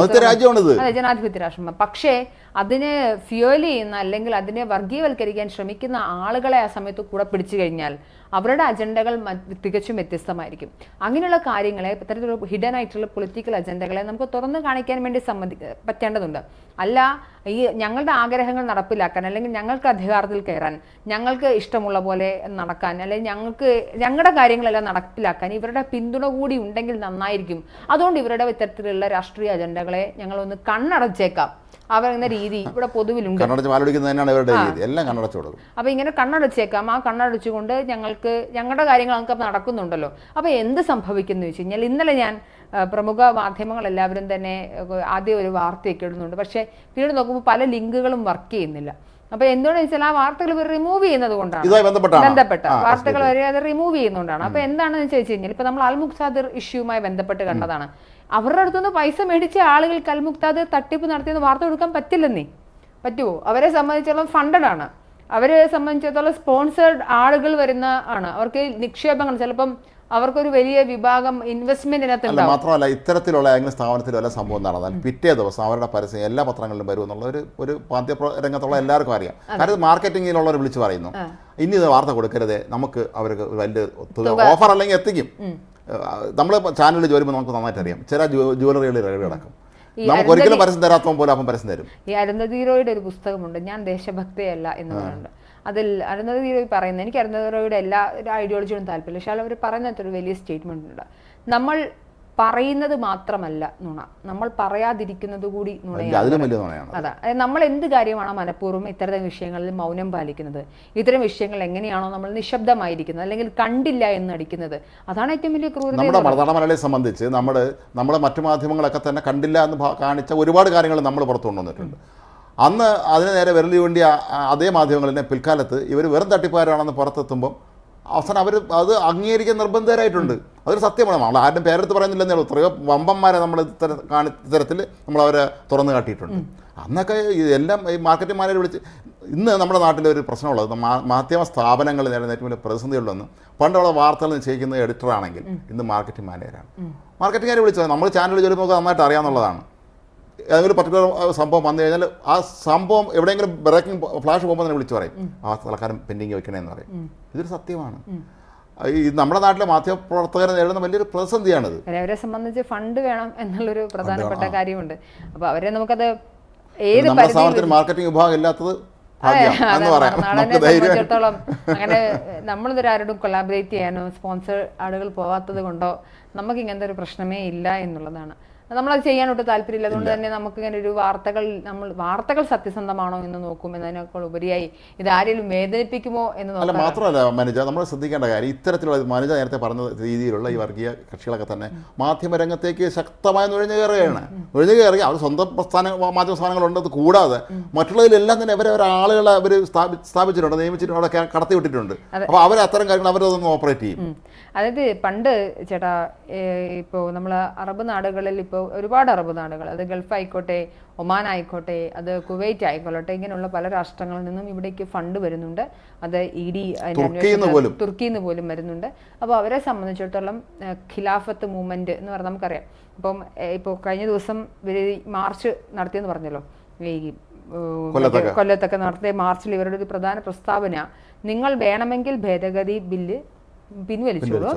അതെ ജനാധിപത്യ രാഷ്ട്രം പക്ഷേ അതിനെ ഫ്യൂവൽ ചെയ്യുന്ന അല്ലെങ്കിൽ അതിനെ വർഗീയവൽക്കരിക്കാൻ ശ്രമിക്കുന്ന ആളുകളെ ആ സമയത്ത് കൂടെ പിടിച്ചു കഴിഞ്ഞാൽ അവരുടെ അജണ്ടകൾ തികച്ചും വ്യത്യസ്തമായിരിക്കും. അങ്ങനെയുള്ള കാര്യങ്ങളെ ഇത്തരത്തിലുള്ള ഹിഡൻ ആയിട്ടുള്ള പൊളിറ്റിക്കൽ അജണ്ടകളെ നമുക്ക് തുറന്നു കാണിക്കാൻ വേണ്ടി സമ്മതി പറ്റേണ്ടതുണ്ട്. അല്ല ഈ ഞങ്ങളുടെ ആഗ്രഹങ്ങൾ നടപ്പിലാക്കാൻ അല്ലെങ്കിൽ ഞങ്ങൾക്ക് അധികാരത്തിൽ കയറാൻ ഞങ്ങൾക്ക് ഇഷ്ടമുള്ള പോലെ നടക്കാൻ അല്ലെങ്കിൽ ഞങ്ങൾക്ക് ഞങ്ങളുടെ കാര്യങ്ങളെല്ലാം നടപ്പിലാക്കാൻ ഇവരുടെ പിന്തുണ കൂടി ഉണ്ടെങ്കിൽ നന്നായിരിക്കും. അതുകൊണ്ട് ഇവരുടെ ഇത്തരത്തിലുള്ള രാഷ്ട്രീയ അജണ്ടകളെ ഞങ്ങളൊന്ന് കണ്ണടച്ചേക്കാം. അവർ എന്ന രീതി ഇവിടെ പൊതുവിലുണ്ട്. കണ്ണടച്ച് ഇവരുടെ രീതി. എല്ലാം കണ്ണടച്ചു കൊടുക്കും അപ്പൊ ഇങ്ങനെ കണ്ണടച്ചേക്കാം. ആ കണ്ണടച്ചുകൊണ്ട് ഞങ്ങൾക്ക് ഞങ്ങളുടെ കാര്യങ്ങൾ ഞങ്ങൾക്ക് നടക്കുന്നുണ്ടല്ലോ. അപ്പൊ എന്ത് സംഭവിക്കുന്നു വെച്ച് കഴിഞ്ഞാൽ ഇന്നലെ ഞാൻ പ്രമുഖ മാധ്യമങ്ങൾ എല്ലാവരും തന്നെ ആദ്യം ഒരു വാർത്തയൊക്കെ ഇടുന്നുണ്ട്. പക്ഷേ പിന്നീട് നോക്കുമ്പോൾ പല ലിങ്കുകളും വർക്ക് ചെയ്യുന്നില്ല. അപ്പൊ എന്തുകൊണ്ടെന്ന് വെച്ചാൽ ആ വാർത്തകൾ ഇവർ റിമൂവ് ചെയ്യുന്നത് കൊണ്ടാണ്. ബന്ധപ്പെട്ട വാർത്തകൾ വരെ അത് റിമൂവ് ചെയ്യുന്നതുകൊണ്ടാണ്. അപ്പൊ എന്താണെന്ന് വെച്ച് കഴിഞ്ഞാൽ ഇപ്പൊ നമ്മൾ അൽമുക്സാദിർ ഇഷ്യൂമായി ബന്ധപ്പെട്ട് കണ്ടതാണ്. അവരുടെ അടുത്തുനിന്ന് പൈസ മേടിച്ച ആളുകൾ കൽമുക്താദ് തട്ടിപ്പ് നടത്തിയെന്ന് വാർത്ത കൊടുക്കാൻ പറ്റില്ലെന്നേ. പറ്റുമോ അവരെ സംബന്ധിച്ചിടത്തോളം ഫണ്ടഡ് ആണ്. അവരെ സംബന്ധിച്ചിടത്തോളം സ്പോൺസേഡ് ആളുകൾ വരുന്ന ആണ്. അവർക്ക് നിക്ഷേപങ്ങൾ ചിലപ്പം അവർക്കൊരു വലിയ വിഭാഗം ഇൻവെസ്റ്റ്മെന്റിനകത്ത് മാത്രമല്ല ഇത്തരത്തിലുള്ള ഏതെങ്കിലും സ്ഥാപനത്തിലും എല്ലാം സംഭവം നടന്നാൽ പിറ്റേ ദിവസം അവരുടെ പരസ്യം എല്ലാ പത്രങ്ങളിലും വരും എന്നുള്ള ഒരു ഒരു പാദ്യ രംഗത്തുള്ള എല്ലാവർക്കും അറിയാം. കാരണം മാർക്കറ്റിങ്ങിലുള്ളവർ വിളിച്ചു പറയുന്നു. ഇനി ഇത് വാർത്ത കൊടുക്കരുത്. നമുക്ക് അവർക്ക് വലിയ ഓഫർ അല്ലെങ്കിൽ എത്തിക്കും. നമ്മൾ ചാനലിൽ ജോലി നമുക്ക് നന്നായിട്ട് അറിയാം. ചില ജുവലറികളിൽ കിടക്കും നമുക്ക് ഒരിക്കലും പരസ്യം തരാത്തവൻ പോലെ അപ്പം പരസ്യം തരും. ഈ അരുന്ധതിരോയുടെ ഒരു പുസ്തകമുണ്ട്. ഞാൻ ദേശഭക്തയല്ല എന്ന് പറയുന്നുണ്ട് അതിൽ അരുന്ധതി റോയ് പറയുന്നത് എനിക്ക് അരുന്ധതി റോയുടെ എല്ലാ ഐഡിയോളജിയോടും താല്പര്യമില്ല. പക്ഷേ അവർ പറയുന്നത് വലിയ സ്റ്റേറ്റ്മെന്റ് ഉണ്ട്. നമ്മൾ പറയുന്നത് മാത്രമല്ല നുണ. നമ്മൾ പറയാതിരിക്കുന്നത് കൂടി നുണയാണ്. അതാ. നമ്മൾ എന്ത് കാര്യമാണോ മനഃപൂർവം ഇത്തരം വിഷയങ്ങളിൽ മൗനം പാലിക്കുന്നത്? ഇത്തരം വിഷയങ്ങൾ എങ്ങനെയാണോ നമ്മൾ നിശബ്ദമായിരിക്കുന്നത്? അല്ലെങ്കിൽ കണ്ടില്ല എന്ന് അടിക്കുന്നത് അതാണ് ഏറ്റവും വലിയ ക്രൂരത നമ്മുടെ മലയാള മലയാളിയെ സംബന്ധിച്ച് നമ്മൾ നമ്മുടെ മറ്റു മാധ്യമങ്ങളൊക്കെ തന്നെ കണ്ടില്ല എന്ന് കാണിച്ച ഒരുപാട് കാര്യങ്ങൾ നമ്മൾ പുറത്തു കൊണ്ടുവന്നിട്ടുണ്ട്. അന്ന് അതിന് നേരെ വിരലി വേണ്ടി അതേ മാധ്യമങ്ങൾ തന്നെ പിൽക്കാലത്ത് ഇവർ വെറും തട്ടിപ്പുകാരാണെന്ന് പുറത്തെത്തുമ്പോൾ അവസാനം അവർ അത് അംഗീകരിക്കാൻ നിർബന്ധരായിട്ടുണ്ട് അതൊരു സത്യമാണ്. നമ്മൾ ആരുടെ പേരെടുത്ത് പറയുന്നില്ലെന്നേ ഉള്ളൂ. എത്രയോ വമ്പന്മാരെ നമ്മൾ ഇത്തര കാണി ഇത്തരത്തിൽ നമ്മൾ അവരെ തുറന്നു കാട്ടിയിട്ടുണ്ട്. അന്നൊക്കെ ഇതെല്ലാം ഈ മാർക്കറ്റിംഗ് മാനേജർ വിളിച്ച് ഇന്ന് നമ്മുടെ നാട്ടിലെ ഒരു പ്രശ്നമുള്ളത് മാധ്യമ സ്ഥാപനങ്ങൾ നേരിടുന്ന ഏറ്റവും വലിയ പ്രതിസന്ധിയുള്ളതെന്ന് പണ്ടുള്ള വാർത്തകൾ നിശ്ചയിക്കുന്ന എഡിറ്ററാണെങ്കിൽ ഇന്ന് മാർക്കറ്റിംഗ് മാനേജറാണ് മാർക്കറ്റിംഗുകാരെ വിളിച്ചത് നമ്മൾ ചാനൽ ജോലി നമുക്ക് നന്നായിട്ട് അറിയാമെന്നുള്ളതാണ് ഏതെങ്കിലും പർട്ടിക്കുലർ സംഭവം വന്നു കഴിഞ്ഞാൽ ആ സംഭവം എവിടെയെങ്കിലും ബ്രേക്കിംഗ് ഫ്ലാഷ് പോകുമ്പോൾ തന്നെ വിളിച്ചു പറയും. ആ തലക്കാരൻ പെൻഡിങ് വെക്കണേന്ന് പറയും. ഇതൊരു സത്യമാണ്. ഈ നമ്മുടെ നാട്ടിലെ മാധ്യമപ്രവർത്തകരെ നേരിടുന്ന വലിയൊരു പ്രതിസന്ധിയാണിത്. അവരെ സംബന്ധിച്ച് ഫണ്ട് വേണം എന്നുള്ളൊരു പ്രധാനപ്പെട്ട കാര്യമുണ്ട്. അപ്പൊ അവരെ നമുക്കത് ഏത് സ്ഥാപനത്തിന് മാർക്കറ്റിംഗ് വിഭാഗം ഇല്ലാത്തത് സംബന്ധിച്ചിടത്തോളം അങ്ങനെ നമ്മളിതൊരു ആരോടും കൊളാബറേറ്റ് ചെയ്യാനോ സ്പോൺസർ ആളുകൾ പോവാത്തത് കൊണ്ടോ നമുക്ക് ഇങ്ങനത്തെ ഒരു പ്രശ്നമേ ഇല്ല എന്നുള്ളതാണ്. നമ്മളത് ചെയ്യാനൊട്ട് താല്പര്യമില്ല. അതുകൊണ്ട് തന്നെ നമുക്ക് ഇങ്ങനെ ഒരു വാർത്തകൾ നമ്മൾ വാർത്തകൾ സത്യസന്ധമാണോ എന്ന് നോക്കും എന്നതിനേക്കാൾ ഉപരിയായി ഇത് ആരെങ്കിലും വേദനിപ്പിക്കുമോ എന്ന് അല്ല മാത്രമല്ല മനുജ നമ്മൾ ശ്രദ്ധിക്കേണ്ട കാര്യം ഇത്തരത്തിലുള്ള മനുജ നേരത്തെ പറഞ്ഞ രീതിയിലുള്ള ഈ വർഗീയ കക്ഷികളൊക്കെ തന്നെ മാധ്യമരംഗത്തേക്ക് ശക്തമായി നുഴഞ്ഞു കയറുകയാണ്. നുഴഞ്ഞു കയറി അവർ സ്വന്തം പ്രസ്ഥാന മാധ്യമ സ്ഥാനങ്ങളുണ്ടത് കൂടാതെ മറ്റുള്ളതിലെല്ലാം തന്നെ അവരെ ആളുകളെ അവർ സ്ഥാപി സ്ഥാപിച്ചിട്ടുണ്ട് നിയമിച്ചിട്ടുണ്ട് അവിടെ കടത്തി വിട്ടിട്ടുണ്ട്. അപ്പോൾ അവർ അത്തരം കാര്യങ്ങൾ അവരതൊന്ന് ഓപ്പറേറ്റ് ചെയ്യും. അതായത് പണ്ട് ചേട്ടാ ഇപ്പോൾ നമ്മൾ അറബ് നാടുകളിൽ ഇപ്പോൾ ഒരുപാട് അറബ് നാടുകൾ അത് ഗൾഫ് ആയിക്കോട്ടെ ഒമാൻ ആയിക്കോട്ടെ അത് കുവൈറ്റ് ആയിക്കോട്ടെ ഇങ്ങനെയുള്ള പല രാഷ്ട്രങ്ങളിൽ നിന്നും ഇവിടേക്ക് ഫണ്ട് വരുന്നുണ്ട്. അത് ഇ ഡി തുർക്കിയിൽ നിന്ന് പോലും. വരുന്നുണ്ട്. അപ്പോൾ അവരെ സംബന്ധിച്ചിടത്തോളം ഖിലാഫത്ത് മൂവ്മെന്റ് എന്ന് പറഞ്ഞാൽ നമുക്കറിയാം. ഇപ്പം ഇപ്പോൾ കഴിഞ്ഞ ദിവസം മാർച്ച് നടത്തിയെന്ന് പറഞ്ഞല്ലോ ഈ. കൊല്ലത്തൊക്കെ നടത്തിയ മാർച്ചിൽ ഇവരുടെ ഒരു പ്രധാന പ്രസ്താവന നിങ്ങൾ വേണമെങ്കിൽ ഭേദഗതി ബില്ല് പിൻവലിച്ചോളൂ.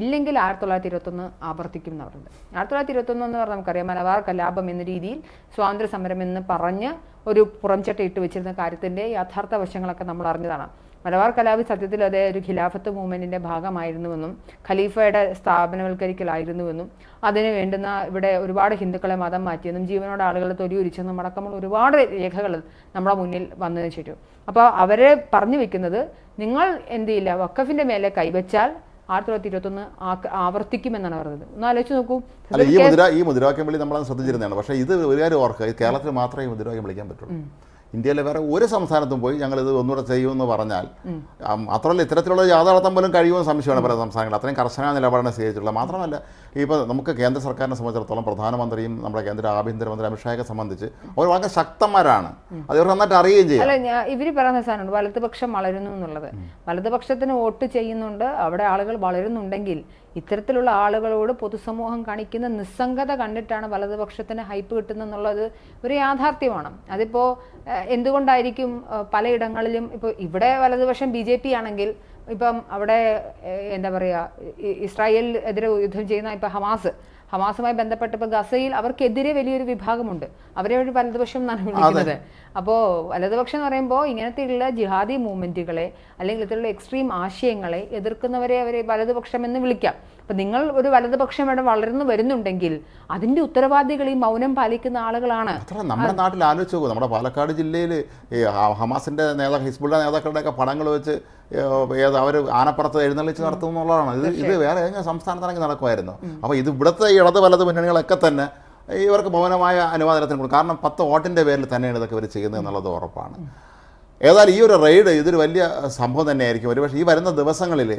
ഇല്ലെങ്കിൽ ആയിരത്തി തൊള്ളായിരത്തി ഇരുപത്തൊന്ന് ആവർത്തിക്കും എന്ന് പറഞ്ഞത്. ആയിരത്തി തൊള്ളായിരത്തി ഇരുപത്തൊന്ന് എന്ന് പറഞ്ഞാൽ നമുക്കറിയാം മലബാർ കലാപം എന്ന രീതിയിൽ സ്വാതന്ത്ര്യ സമരം എന്ന് പറഞ്ഞ് ഒരു പുറംചട്ട ഇട്ട് വെച്ചിരുന്ന കാര്യത്തിന്റെ യഥാർത്ഥ വശങ്ങളൊക്കെ നമ്മൾ അറിഞ്ഞതാണ്. മലബാർ കലാപം സത്യത്തിൽ അത് ഒരു ഖിലാഫത്ത് മൂവ്മെന്റിന്റെ ഭാഗമായിരുന്നുവെന്നും ഖലീഫയുടെ സ്ഥാപനവൽക്കരിക്കലായിരുന്നുവെന്നും അതിന് വേണ്ടുന്ന ഇവിടെ ഒരുപാട് ഹിന്ദുക്കളെ മതം മാറ്റിയെന്നും ജീവനോട് ആളുകളെ തൊലിയൊരിച്ചെന്നും അടക്കമുള്ള ഒരുപാട് രേഖകൾ നമ്മുടെ മുന്നിൽ വന്നതിന് ചുറ്റും. അപ്പോൾ അവരെ പറഞ്ഞു വെക്കുന്നത് നിങ്ങൾ എന്ത് ചെയ്യില്ല വക്കഫിന്റെ മേലെ കൈവച്ചാൽ ആയിരത്തി തൊള്ളായിരത്തി ഇരുപത്തൊന്ന് ആവർത്തിക്കുമെന്നാണ് പറഞ്ഞത്. ഒന്ന് ആലോചിച്ച് നോക്കൂ. അല്ല ഈ മുദ്ര ഈ മുദ്രാവാക്യം വിളി നമ്മളത് ശ്രദ്ധിച്ചിരുന്നതാണ്. പക്ഷേ ഇത് ഒരു കാര്യം ഓർക്കുക കേരളത്തിൽ മാത്രമേ ഈ മുദ്രാവാക്യം വിളിക്കാൻ പറ്റുള്ളൂ. ഇന്ത്യയിലെ വേറെ ഒരു സംസ്ഥാനത്തും പോയി ഞങ്ങളിത് ഒന്നുകൂടെ ചെയ്യുമെന്ന് പറഞ്ഞാൽ മാത്രമല്ല ഇത്തരത്തിലുള്ള യാഥാർത്ഥ്യം പോലും കഴിയുമെന്ന് സംശയമാണ് പല സംസ്ഥാനങ്ങൾ അത്രയും കർശന നിലപാടാണ് സ്വീകരിച്ചിട്ടുള്ളത്. മാത്രമല്ല ഇപ്പോൾ നമുക്ക് കേന്ദ്ര സർക്കാരിനെ സംബന്ധിച്ചിടത്തോളം പ്രധാനമന്ത്രിയും നമ്മുടെ കേന്ദ്ര ആഭ്യന്തരമന്ത്രി അമിത്ഷായൊക്കെ സംബന്ധിച്ച് അവർ വളരെ ശക്തന്മാരാണ്. അത് ഇവർ നന്നായിട്ട് അറിയുകയും ചെയ്യും. അല്ല ഇവർ പറയുന്ന സാധനമുണ്ട് വലതുപക്ഷം വളരുന്നു എന്നുള്ളത്. വലതുപക്ഷത്തിന് വോട്ട് ചെയ്യുന്നുണ്ട് അവിടെ ആളുകൾ വളരുന്നുണ്ടെങ്കിൽ ഇത്തരത്തിലുള്ള ആളുകളോട് പൊതുസമൂഹം കാണിക്കുന്ന നിസ്സംഗത കണ്ടിട്ടാണ് വലതുപക്ഷത്തിന് ഹൈപ്പ് കിട്ടുന്നെന്നുള്ളത് ഒരു യാഥാർത്ഥ്യമാണ്. അതിപ്പോൾ എന്തുകൊണ്ടായിരിക്കും പലയിടങ്ങളിലും ഇപ്പോൾ ഇവിടെ വലതുപക്ഷം ബി ജെ പി ആണെങ്കിൽ ഇപ്പം അവിടെ എന്താ പറയുക ഇസ്രായേലിനെതിരെ യുദ്ധം ചെയ്യുന്ന ഇപ്പം ഹമാസ് ഹമാസുമായി ബന്ധപ്പെട്ട് ഇപ്പോൾ ഗസയിൽ അവർക്കെതിരെ വലിയൊരു വിഭാഗമുണ്ട്. അവരെ ഒരു വലതുപക്ഷം എന്നാണ് അപ്പോൾ വലതുപക്ഷം എന്ന് പറയുമ്പോൾ ഇങ്ങനത്തെയുള്ള ജിഹാദി മൂവ്മെന്റുകളെ അല്ലെങ്കിൽ ഇത്തരത്തിലുള്ള എക്സ്ട്രീം ആശയങ്ങളെ എതിർക്കുന്നവരെ അവരെ വലതുപക്ഷം എന്ന് വിളിക്കാം. അപ്പം നിങ്ങൾ ഒരു വലതുപക്ഷം ഇവിടെ വളർന്നു വരുന്നുണ്ടെങ്കിൽ അതിന്റെ ഉത്തരവാദികൾ ഈ മൗനം പാലിക്കുന്ന ആളുകളാണ്. നമ്മുടെ നാട്ടിൽ ആലോചിച്ച് നോക്കും. നമ്മുടെ പാലക്കാട് ജില്ലയിൽ ഈ ഹ- ഹമാസിന്റെ നേതാക്കൾ ഹിസ്ബുള്ള നേതാക്കളുടെയൊക്കെ പടങ്ങൾ വെച്ച് ഏത് അവർ ആനപ്പുറത്ത് എഴുന്നള്ളിച്ച് നടത്തും എന്നുള്ളതാണ്. ഇത് ഇത് വേറെ ഏതെങ്കിലും സംസ്ഥാനത്താണെങ്കിൽ നടക്കുമായിരുന്നു. അപ്പോൾ ഇത് ഇവിടുത്തെ ഇടത് വലത് മുന്നണികളൊക്കെ തന്നെ ഇവർക്ക് മൗനമായ അനുവാദനത്തിന് കൊടുക്കും. കാരണം പത്ത് വോട്ടിന്റെ പേരിൽ തന്നെയാണ് ഇതൊക്കെ ഇവർ ചെയ്യുന്നത് എന്നുള്ളത് ഉറപ്പാണ്. ഏതായാലും ഈ ഒരു റെയ്ഡ് ഇതൊരു വലിയ സംഭവം തന്നെയായിരിക്കും. ഒരുപക്ഷെ ഈ വരുന്ന ദിവസങ്ങളിൽ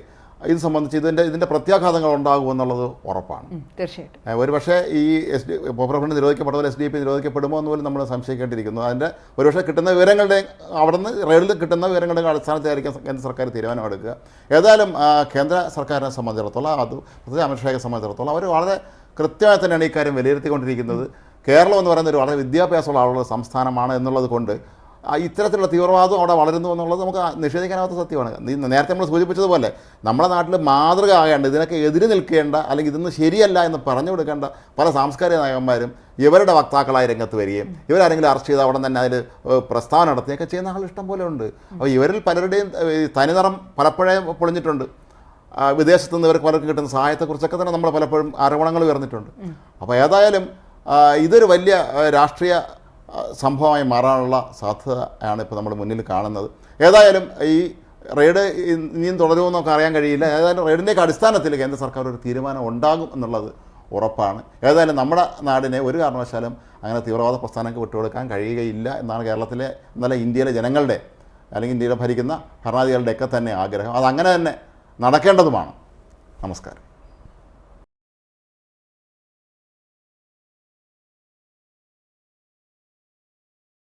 ഇത് സംബന്ധിച്ച് ഇതിന്റെ ഇതിന്റെ പ്രത്യാഘാതങ്ങൾ ഉണ്ടാകുമെന്നുള്ളത് ഉറപ്പാണ്. ഉം, തീർച്ചയായിട്ടും. ഒരുപക്ഷെ ഈ എസ് ഡി പോപ്പുലർ ഫ്രണ്ട് നിരോധിക്കപ്പെട്ട എസ് ഡി പി നിരോധിക്കപ്പെടുമോ എന്ന് പോലും നമ്മൾ സംശയിക്കേണ്ടിയിരിക്കുന്നു. അതിന്റെ ഒരുപക്ഷെ കിട്ടുന്ന വിവരങ്ങളുടെ അവിടുന്ന് റെയ്ഡിൽ കിട്ടുന്ന വിവരങ്ങളുടെ അടിസ്ഥാനത്തിലായിരിക്കും കേന്ദ്ര സർക്കാർ തീരുമാനമെടുക്കുക. ഏതായാലും കേന്ദ്ര സർക്കാരിനെ സംബന്ധിച്ചിടത്തോളം അത് പ്രത്യേകിച്ച് അമിത്ഷായെ സംബന്ധിച്ചിടത്തോളം അവർ വളരെ കൃത്യമായി തന്നെയാണ് ഈ കാര്യം വിലയിരുത്തിക്കൊണ്ടിരിക്കുന്നത്. കേരളം എന്ന് പറയുന്ന ഒരു വളരെ വിദ്യാഭ്യാസമുള്ള ആളുള്ള സംസ്ഥാനമാണ് എന്നുള്ളത് കൊണ്ട് ഇത്തരത്തിലുള്ള തീവ്രവാദം അവിടെ വളരുന്നു എന്നുള്ളത് നമുക്ക് നിഷേധിക്കാനാവാത്ത സത്യമാണ്. നേരത്തെ നമ്മൾ സൂചിപ്പിച്ചതുപോലെ നമ്മുടെ നാട്ടിൽ മാതൃക ആകേണ്ട ഇതിനൊക്കെ എതിര് നിൽക്കേണ്ട അല്ലെങ്കിൽ ഇതൊന്നും ശരിയല്ല എന്ന് പറഞ്ഞു കൊടുക്കേണ്ട പല സാംസ്കാരിക നായകന്മാരും ഇവരുടെ വക്താക്കളായി രംഗത്ത് വരികയും ഇവരാരെങ്കിലും അറസ്റ്റ് ചെയ്ത് അവിടെ തന്നെ അതിൽ പ്രസ്താവന നടത്തുകയൊക്കെ ചെയ്യുന്ന ആൾ ഇഷ്ടം പോലെ ഉണ്ട്. അപ്പോൾ ഇവരിൽ പലരുടെയും തനിനിറം പലപ്പോഴേ പൊളിഞ്ഞിട്ടുണ്ട്. വിദേശത്ത് നിന്ന് ഇവർക്ക് പലർക്കും കിട്ടുന്ന സഹായത്തെക്കുറിച്ചൊക്കെ തന്നെ നമ്മൾ പലപ്പോഴും ആരോപണങ്ങൾ ഉയർന്നിട്ടുണ്ട്. അപ്പോൾ ഏതായാലും ഇതൊരു വലിയ രാഷ്ട്രീയ സംഭവമായി മാറാനുള്ള സാധ്യതയാണ് ഇപ്പോൾ നമ്മൾ മുന്നിൽ കാണുന്നത്. ഏതായാലും ഈ റെയ്ഡ് ഇനിയും തുടരുമെന്നൊക്കെ അറിയാൻ കഴിയില്ല. ഏതായാലും റെയ്ഡിന്റെയൊക്കെ അടിസ്ഥാനത്തിൽ കേന്ദ്ര സർക്കാർ ഒരു തീരുമാനം ഉണ്ടാകും എന്നുള്ളത് ഉറപ്പാണ്. ഏതായാലും നമ്മുടെ നാടിനെ ഒരു കാരണവശാലും അങ്ങനെ തീവ്രവാദ പ്രസ്ഥാനങ്ങൾക്ക് വിട്ടുകൊടുക്കാൻ കഴിയുകയില്ല എന്നാണ് കേരളത്തിലെ എന്നല്ല ഇന്ത്യയിലെ ജനങ്ങളുടെ അല്ലെങ്കിൽ ഇന്ത്യയിലെ ഭരിക്കുന്ന ഭരണാധികാരികളുടെയൊക്കെ തന്നെ ആഗ്രഹം. അതങ്ങനെ തന്നെ നടക്കേണ്ടതുമാണ്. നമസ്കാരം.